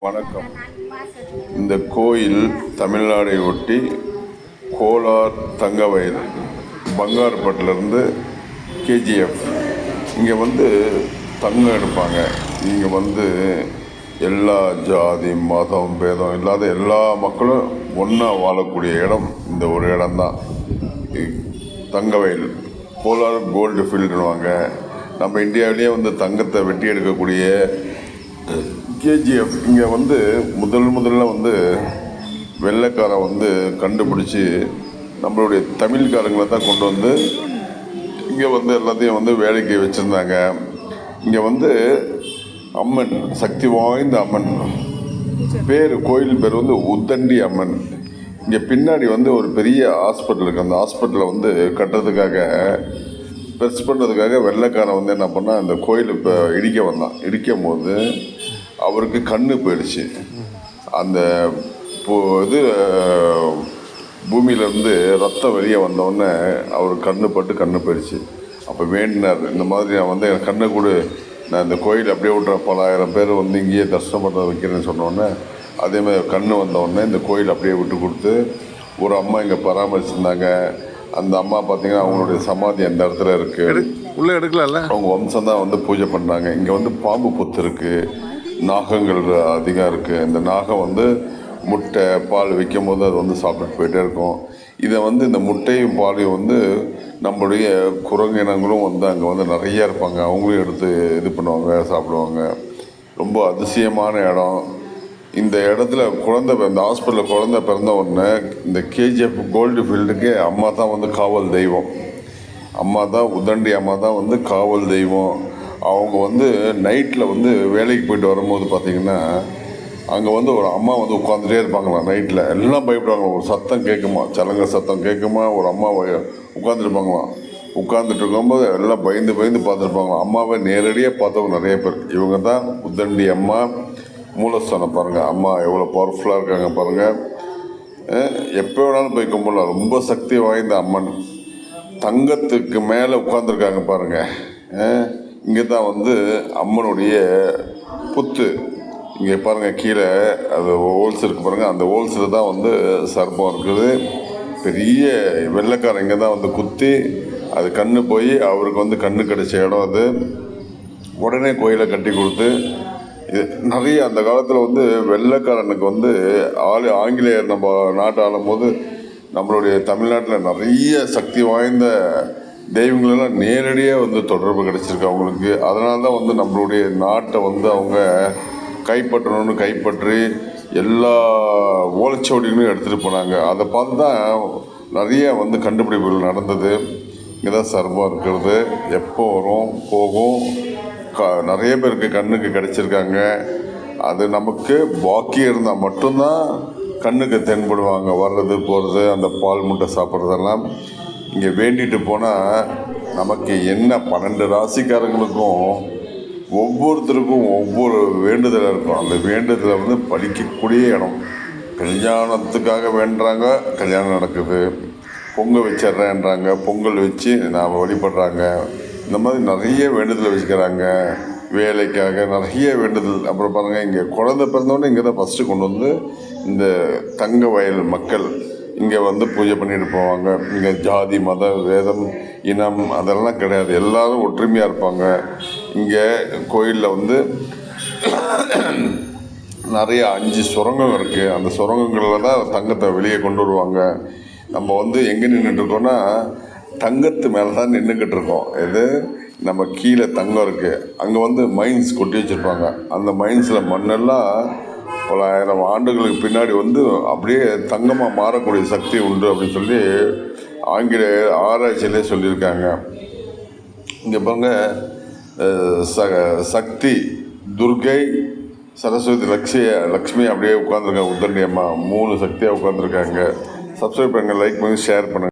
வணக்கம். இந்த கோயில் தமிழ்நாடை ஒட்டி கோலார் தங்கவயல் பங்கார்பட்டிலேருந்து கேஜிஎஃப். இங்கே வந்து தங்கம் எடுப்பாங்க. இங்கே வந்து எல்லா ஜாதி மதம் பேதம் இல்லாத எல்லா மக்களும் ஒன்றா வாழக்கூடிய இடம் இந்த ஒரு இடம்தான். இ- தங்கவயல் கோலார் கோல்டு ஃபீல்டுன்னுவாங்க. நம்ம இந்தியாவிலேயே வந்து தங்கத்தை வெட்டி எடுக்கக்கூடிய கேஜிஎஃப் இங்கே வந்து முதல் முதல்ல வந்து வெள்ளைக்காரன் வந்து கண்டுபிடிச்சி நம்மளுடைய தமிழ்காரங்களை தான் கொண்டு வந்து இங்கே வந்து எல்லாத்தையும் வந்து வேலைக்கு வச்சுருந்தாங்க. இங்கே வந்து அம்மன் சக்தி வாய்ந்த அம்மன். பேர் கோயில் பேர் வந்து உத்தண்டி அம்மன். இங்கே பின்னாடி வந்து ஒரு பெரிய ஹாஸ்பிட்டல் இருக்குது அந்த ஹாஸ்பிட்டலை வந்து கட்டுறதுக்காக பெருசு பண்ணுறதுக்காக வெள்ளைக்காரன் வந்து என்ன பண்ணால் அந்த கோயில் இப்போ இடிக்க வந்தான். இடிக்கும் போது அவருக்கு கண்ணு போயிடுச்சு. அந்த இது பூமியிலேருந்து ரத்தம் வெளியே வந்தோடனே அவர் கண்ணு பட்டு கண்ணு போயிடுச்சு. அப்போ வேண்டினார். இந்த மாதிரி நான் வந்து எனக்கு கண்ணை கொடு. நான் இந்த கோயில் அப்படியே விட்றேன் பலாயிரம் பேர் வந்து இங்கேயே தரிசனம் பண்ண வைக்கிறேன்னு சொன்னோடனே அதே மாதிரி கண்ணு வந்தோடனே இந்த கோயில் அப்படியே விட்டு கொடுத்து ஒரு அம்மா இங்கே பராமரிச்சிருந்தாங்க. அந்த அம்மா பார்த்தீங்கன்னா அவங்களுடைய சமாதி அந்த இடத்துல இருக்குது உள்ள எடுக்கலாம்ல? அவங்க வம்சம் தான் வந்து பூஜை பண்ணுறாங்க இங்கே வந்து பாம்பு புத்து இருக்குது நாகங்கள் அதிகம் இருக்குது இந்த நாகம் வந்து முட்டை பால் விற்கும் போது அது வந்து சாப்பிட்டுட்டு போயிட்டே இருக்கும். இதை வந்து இந்த முட்டையும் பாலையும் வந்து நம்மளுடைய குரங்கு இனங்களும் வந்து அங்கே வந்து நிறைய இருப்பாங்க. அவங்களும் எடுத்து இது பண்ணுவாங்க சாப்பிடுவாங்க. ரொம்ப அதிசயமான இடம். இந்த இடத்துல குழந்த இந்த ஹாஸ்பிட்டலில் குழந்த பிறந்த உடனே இந்த கேஜிஎஃப் கோல்டு ஃபீல்டுக்கு அம்மா தான் வந்து காவல் தெய்வம். அம்மா தான் உதண்டி அம்மா தான் வந்து காவல் தெய்வம். அவங்க வந்து நைட்டில் வந்து வேலைக்கு போயிட்டு வரும்போது பார்த்தீங்கன்னா அங்கே வந்து ஒரு அம்மா வந்து உட்காந்துட்டே இருப்பாங்களாம் நைட்டில் எல்லாம் பயப்படுவாங்க. ஒரு சத்தம் கேட்குமா சலங்க சத்தம் கேட்குமா ஒரு அம்மா உட்காந்துருப்பாங்களாம் உட்காந்துட்டு இருக்கும்போது எல்லாம் பயந்து பயந்து பார்த்துருப்பாங்களாம் அம்மாவை நேரடியாக பார்த்தவங்க நிறைய பேர். இவங்க தான் உத்தண்டி அம்மா. மூலஸ்தானம் பாருங்கள் அம்மா எவ்வளோ பவர்ஃபுல்லாக இருக்காங்க பாருங்கள் எப்போ வேணாலும் போய் கும்பிடலாம். ரொம்ப சக்தி வாய்ந்த அம்மன். தங்கத்துக்கு மேலே உட்காந்துருக்காங்க பாருங்கள் இங்கே தான் வந்து அம்மனுடைய புத்து. இங்கே பாருங்கள் கீழே அது ஹோல்ஸ் இருக்கு பாருங்கள் அந்த ஹோல்ஸில் தான் வந்து சர்ப்பம் இருக்குது. பெரிய வெள்ளைக்காரன் இங்கே தான் வந்து குத்தி அது கண்ணு போய் அவருக்கு வந்து கண்ணு கிடைச்ச இடம் அது. உடனே கோயிலை கட்டி கொடுத்து இது நிறைய அந்த காலத்தில் வந்து வெள்ளைக்காரனுக்கு வந்து ஆள் ஆங்கிலேயர் நம்ம நாட்டை ஆளும்போது நம்மளுடைய தமிழ்நாட்டில் நிறைய சக்தி வாய்ந்த தெய்வங்களெல்லாம் நேரடியாக வந்து தொடர்பு கிடச்சிருக்கு அவங்களுக்கு. அதனால தான் வந்து நம்மளுடைய நாட்டை வந்து அவங்க கைப்பற்றணும்னு கைப்பற்றி எல்லா ஓலைச்சுவடிகளையும் எடுத்துகிட்டு போனாங்க. அதை பார்த்து தான் நிறைய வந்து கண்டுபிடிப்புகள் நடந்தது. இங்கே தான் சர்வம் இருக்கிறது. எப்போ வரும் போகும் க நிறைய பேருக்கு கண்ணுக்கு கிடச்சிருக்காங்க. அது நமக்கு பாக்கி இருந்தால் மட்டும்தான் கண்ணுக்கு தென்படுவாங்க. வர்றது போகிறது அந்த பால் முட்டை சாப்பிட்றதெல்லாம். இங்கே வேண்டிட்டு போனால் நமக்கு என்ன பன்னெண்டு ராசிக்காரங்களுக்கும் ஒவ்வொருத்தருக்கும் ஒவ்வொரு வேண்டுதலாக இருக்கும். அந்த வேண்டுதலை வந்து படிக்கக்கூடிய இடம். கல்யாணத்துக்காக வேண்டுறாங்க கல்யாணம் நடக்குது. பொங்கல் வச்சிட்றேன்றாங்க பொங்கல் வச்சு நாம் வழிபடுறாங்க. இந்த மாதிரி நிறைய வேண்டுதல் வச்சுக்கிறாங்க. வேலைக்காக நிறைய வேண்டுதல். அப்புறம் பாருங்கள் இங்கே குழந்தை பிறந்தோடனே இங்கே தான் ஃபஸ்ட்டு கொண்டு வந்து இந்த தங்க வயல் மக்கள் இங்கே வந்து பூஜை பண்ணிட்டு போவாங்க. இங்கே ஜாதி மத வேதம் இனம் அதெல்லாம் கிடையாது. எல்லாரும் ஒற்றுமையாக இருப்பாங்க. இங்கே கோயிலில் வந்து நிறைய அஞ்சு சுரங்கம் இருக்குது அந்த சுரங்கங்களில் தான் தங்கத்தை வெளியே கொண்டு வருவாங்க. நம்ம வந்து எங்கே நின்றுட்டுருக்கோன்னா தங்கத்து மேலே தான் நின்றுக்கிட்டு இருக்கோம். இது நம்ம கீழே தங்கம் இருக்குது அங்கே வந்து மைன்ஸ் கொட்டி வச்சுருப்பாங்க. அந்த மைன்ஸில் மண்ணெல்லாம் பலாயிரம் ஆண்டுகளுக்கு பின்னாடி வந்து அப்படியே தங்கமாக மாறக்கூடிய சக்தி உண்டு அப்படின்னு சொல்லி ஆங்கிலேய ஆராய்ச்சியிலே சொல்லியிருக்காங்க. இங்கே பாருங்க ச சக்தி துர்கை சரஸ்வதி லக்ஷ்மி லக்ஷ்மி அப்படியே உட்காந்துருக்காங்க உத்தண்டி அம்மா மூணு சக்தியாக உட்காந்துருக்காங்க சப்ஸ்கிரைப் பண்ணுங்கள் லைக் பண்ணி ஷேர் பண்ணுங்கள்